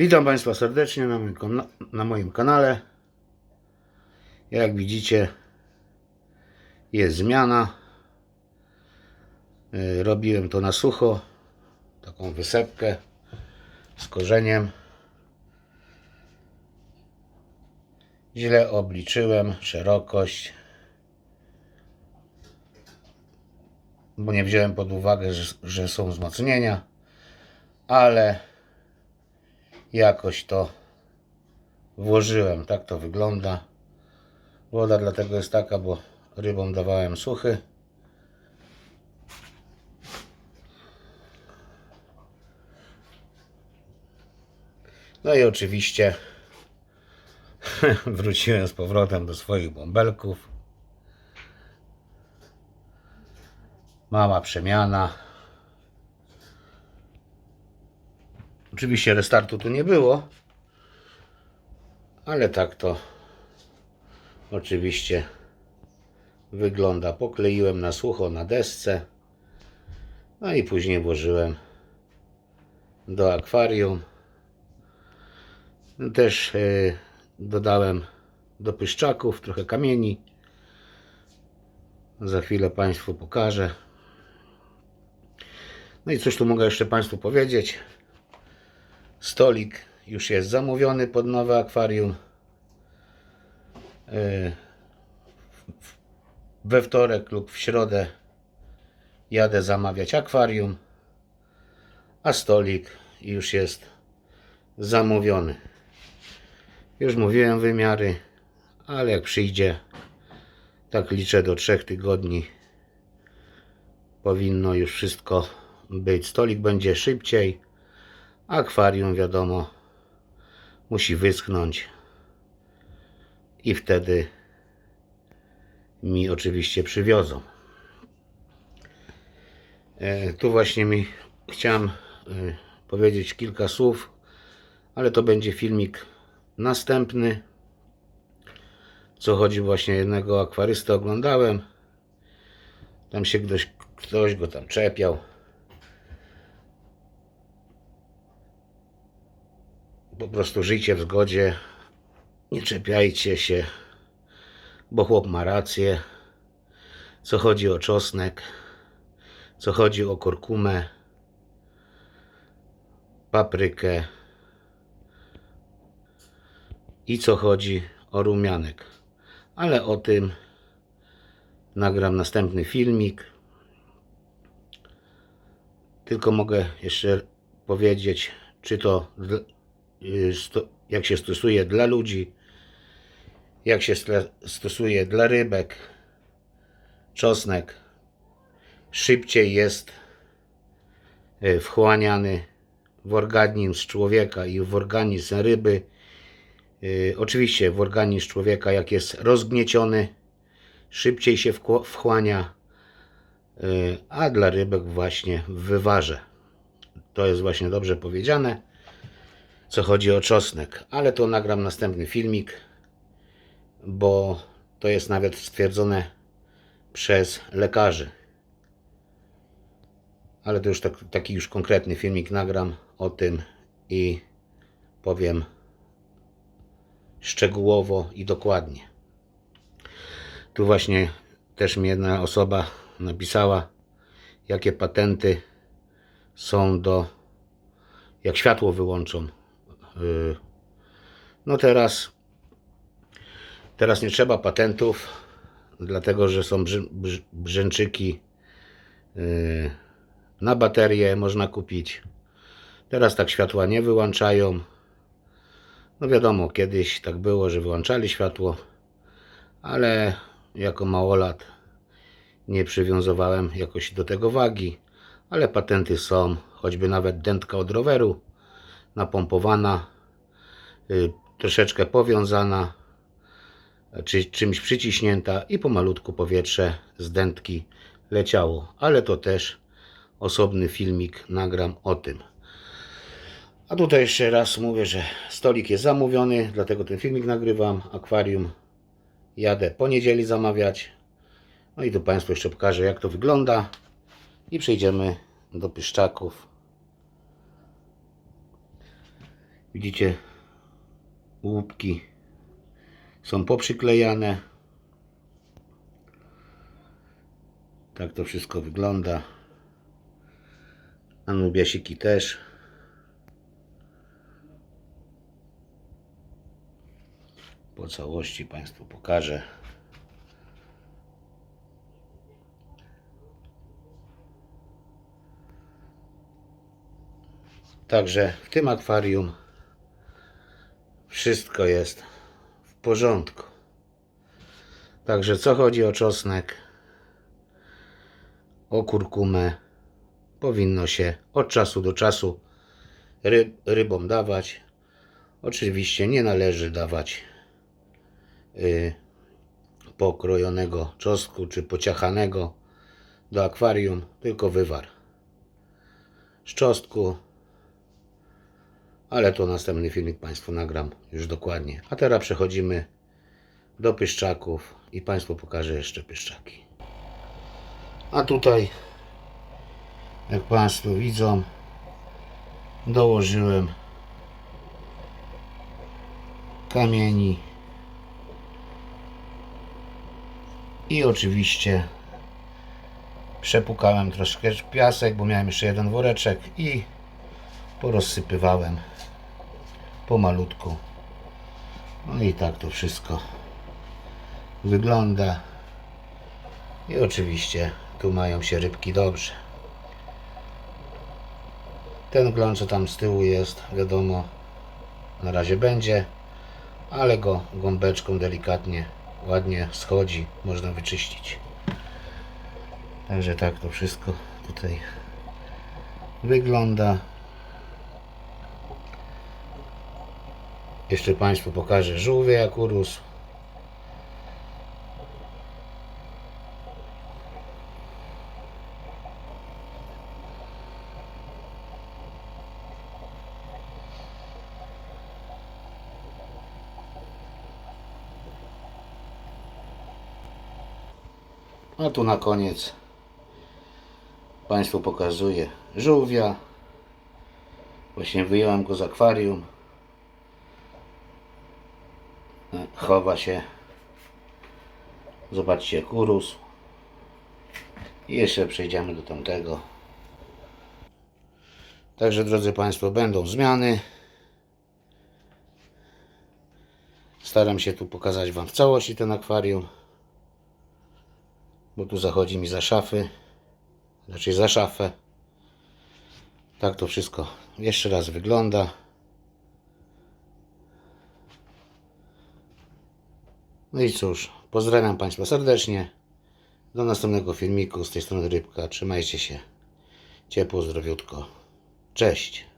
Witam Państwa serdecznie na moim, na moim kanale. Jak widzicie, jest zmiana. Yy, Robiłem to na sucho, taką wysepkę z korzeniem. Źle obliczyłem szerokość, bo nie wziąłem pod uwagę, że, że są wzmocnienia, ale jakoś to włożyłem. Tak to wygląda. Woda dlatego jest taka, bo rybom dawałem suchy. No i oczywiście wróciłem z powrotem do swoich bąbelków. Mała przemiana. Oczywiście restartu tu nie było, ale tak to oczywiście wygląda. Pokleiłem na sucho na desce, no i później włożyłem do akwarium. Też yy, dodałem do pyszczaków trochę kamieni. Za chwilę Państwu pokażę. No i coś tu mogę jeszcze Państwu powiedzieć. Stolik już jest zamówiony pod nowe akwarium. Yy, We wtorek lub w środę jadę zamawiać akwarium, a stolik już jest zamówiony. Już mówiłem wymiary, ale jak przyjdzie, tak liczę do trzech tygodni, powinno już wszystko być. Stolik będzie szybciej. Akwarium, wiadomo, musi wyschnąć. I wtedy mi oczywiście przywiozą. E, tu właśnie mi chciałem e, powiedzieć kilka słów, ale to będzie filmik następny. Co chodzi właśnie jednego akwarystę oglądałem. Tam się ktoś, ktoś go tam czepiał. Po prostu żyjcie w zgodzie, nie czepiajcie się, bo chłop ma rację. Co chodzi o czosnek, co chodzi o kurkumę, paprykę i co chodzi o rumianek. Ale o tym nagram następny filmik. Tylko mogę jeszcze powiedzieć, czy to jak się stosuje dla ludzi, jak się stosuje dla rybek, czosnek szybciej jest y, wchłaniany w organizm człowieka i w organizm ryby. Y, Oczywiście w organizm człowieka, jak jest rozgnieciony, szybciej się wchłania, y, a dla rybek właśnie w wywarze. To jest właśnie dobrze powiedziane co chodzi o czosnek, ale to nagram następny filmik, bo to jest nawet stwierdzone przez lekarzy. Ale to już tak, taki już konkretny filmik nagram o tym i powiem szczegółowo i dokładnie. Tu właśnie też mi jedna osoba napisała, jakie patenty są do, jak światło wyłączą, No teraz, teraz nie trzeba patentów, dlatego że są brzęczyki y, na baterię można kupić. Teraz tak światła nie wyłączają. No wiadomo, kiedyś tak było, że wyłączali światło, ale jako małolat nie przywiązywałem jakoś do tego wagi, ale patenty są, choćby nawet dętka od roweru napompowana, y, troszeczkę powiązana, czy czymś przyciśnięta i pomalutku powietrze z dętki leciało. Ale to też osobny filmik nagram o tym. A tutaj jeszcze raz mówię, że stolik jest zamówiony, dlatego ten filmik nagrywam. Akwarium jadę po niedzieli zamawiać. No i tu Państwu jeszcze pokażę jak to wygląda. I przejdziemy do pyszczaków. Widzicie, łupki są poprzyklejane. Tak to wszystko wygląda. Anubiasiki też. Po całości Państwu pokażę. Także w tym akwarium wszystko jest w porządku. Także co chodzi o czosnek, o kurkumę, powinno się od czasu do czasu ryb, rybom dawać. Oczywiście nie należy dawać y, pokrojonego czosnku czy pociachanego do akwarium, tylko wywar z czosnku. Ale to następny filmik Państwu nagram już dokładnie. A teraz przechodzimy do pyszczaków i Państwu pokażę jeszcze pyszczaki. A tutaj, jak Państwo widzą, dołożyłem kamieni i oczywiście przepukałem troszkę piasek, bo miałem jeszcze jeden woreczek i porozsypywałem pomalutku. No i tak to wszystko wygląda. I oczywiście tu mają się rybki dobrze. Ten glon, co tam z tyłu jest, wiadomo, na razie będzie, ale go gąbeczką delikatnie, ładnie schodzi, można wyczyścić. Także tak to wszystko tutaj wygląda. Jeszcze Państwu pokażę żółwie jak urósł. A tu na koniec Państwu pokazuję żółwia. Właśnie wyjąłem go z akwarium. Chowa się. Zobaczcie jak urósł. I jeszcze przejdziemy do tamtego. Także drodzy Państwo, będą zmiany. Staram się tu pokazać Wam w całości ten akwarium. Bo tu zachodzi mi za szafy. Znaczy za szafę. Tak to wszystko jeszcze raz wygląda. No i cóż, pozdrawiam Państwa serdecznie. Do następnego filmiku z tej strony Rybka. Trzymajcie się ciepło, zdrowiutko. Cześć.